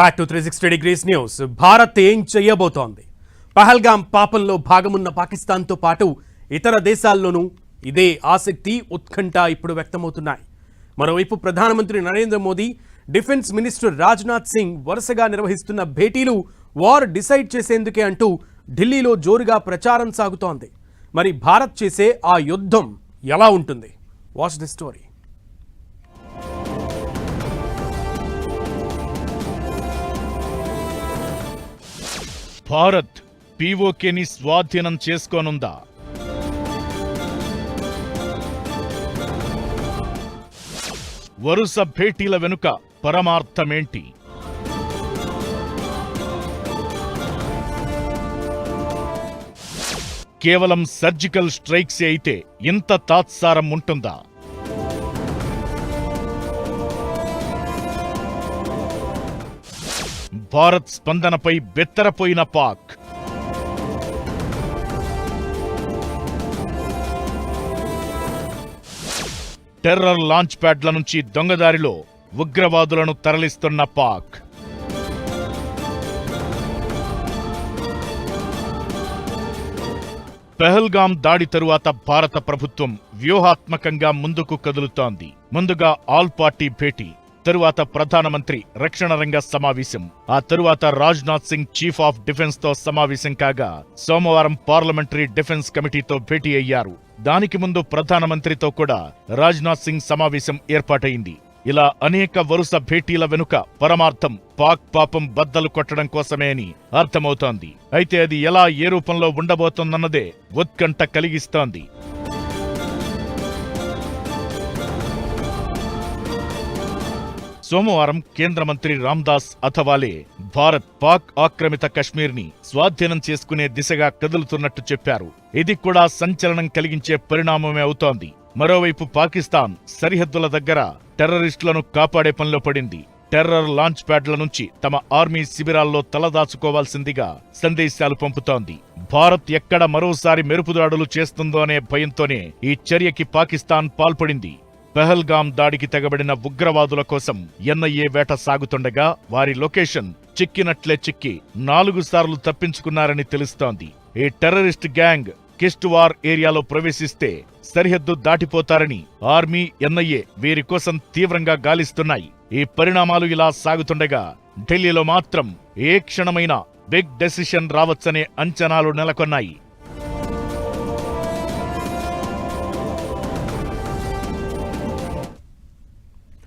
Back to three sixty degrees news Bharat ఏం చెయ్యబోతోంది? పహల్గాం పాపంలో భాగమున్న పాకిస్తాన్తో పాటు ఇతర దేశాల్లోనూ ఇదే ఆసక్తి ఉత్కంఠ ఇప్పుడు వ్యక్తమవుతున్నాయి. మరోవైపు ప్రధానమంత్రి నరేంద్ర మోదీ డిఫెన్స్ మినిస్టర్ రాజ్నాథ్ సింగ్ వరుసగా నిర్వహిస్తున్న భేటీలు వార్ డిసైడ్ చేసేందుకే అంటూ ఢిల్లీలో జోరుగా ప్రచారం సాగుతోంది. మరి భారత్ చేసే ఆ యుద్ధం ఎలా ఉంటుంది? Watch the story. భారత్ పీఓకేని స్వాధీనం చేసుకోనుందా? వరుస భేటీల వెనుక పరమార్థమేంటి? కేవలం సర్జికల్ స్ట్రైక్స్ అయితే ఇంత తాత్సారం ఉంటుందా? భారత్ స్పందనపై బెత్తరపోయిన పాక్. టెర్రర్ లాంచ్ ప్యాడ్ల నుంచి దొంగదారిలో ఉగ్రవాదులను తరలిస్తున్న పాక్. పెహల్గాం దాడి తరువాత భారత ప్రభుత్వం వ్యూహాత్మకంగా ముందుకు కదులుతోంది. ముందుగా ఆల్ పార్టీ భేటీ. తరువాత ప్రధానమంత్రి రక్షణ రంగ సమావేశం. ఆ తరువాత రాజ్నాథ్ సింగ్ చీఫ్ ఆఫ్ డిఫెన్స్తో సమావేశం కాగా సోమవారం పార్లమెంటరీ డిఫెన్స్ కమిటీతో భేటీ అయ్యారు. దానికి ముందు ప్రధానమంత్రితో కూడా రాజ్నాథ్ సింగ్ సమావేశం ఏర్పాటైంది. ఇలా అనేక వరుస భేటీల వెనుక పరమార్థం పాక్ పాపం బద్దలు కొట్టడం కోసమే అని అర్థమవుతోంది. అయితే అది ఎలా ఏ రూపంలో ఉండబోతోందన్నదే ఉత్కంఠ కలిగిస్తోంది. సోమవారం కేంద్ర మంత్రి రామ్దాస్ అథవాలే భారత్ పాక్ ఆక్రమిత కశ్మీర్ని స్వాధీనం చేసుకునే దిశగా కదులుతున్నట్టు చెప్పారు. ఇది కూడా సంచలనం కలిగించే పరిణామమే అవుతోంది. మరోవైపు పాకిస్తాన్ సరిహద్దుల దగ్గర టెర్రరిస్టులను కాపాడే పనిలో పడింది. టెర్రర్ లాంచ్ ప్యాడ్ల నుంచి తమ ఆర్మీ శిబిరాల్లో తలదాచుకోవాల్సిందిగా సందేశాలు పంపుతోంది. భారత్ ఎక్కడ మరోసారి మెరుపుదాడులు చేస్తుందో అనే భయంతోనే ఈ చర్యకి పాకిస్తాన్ పాల్పడింది. పెహల్గాం దాడికి తెగబడిన ఉగ్రవాదుల కోసం ఎన్ఐఏ వేట సాగుతుండగా వారి లొకేషన్ చిక్కినట్లే చిక్కి నాలుగు సార్లు తప్పించుకున్నారని తెలుస్తోంది. ఈ టెర్రరిస్ట్ గ్యాంగ్ కిస్టువార్ ఏరియాలో ప్రవేశిస్తే సరిహద్దు దాటిపోతారని ఆర్మీ ఎన్ఐఏ వీరి కోసం తీవ్రంగా గాలిస్తున్నాయి. ఈ పరిణామాలు ఇలా సాగుతుండగా ఢిల్లీలో మాత్రం ఏ క్షణమైనా బిగ్ డెసిషన్ రావచ్చనే అంచనాలు నెలకొన్నాయి.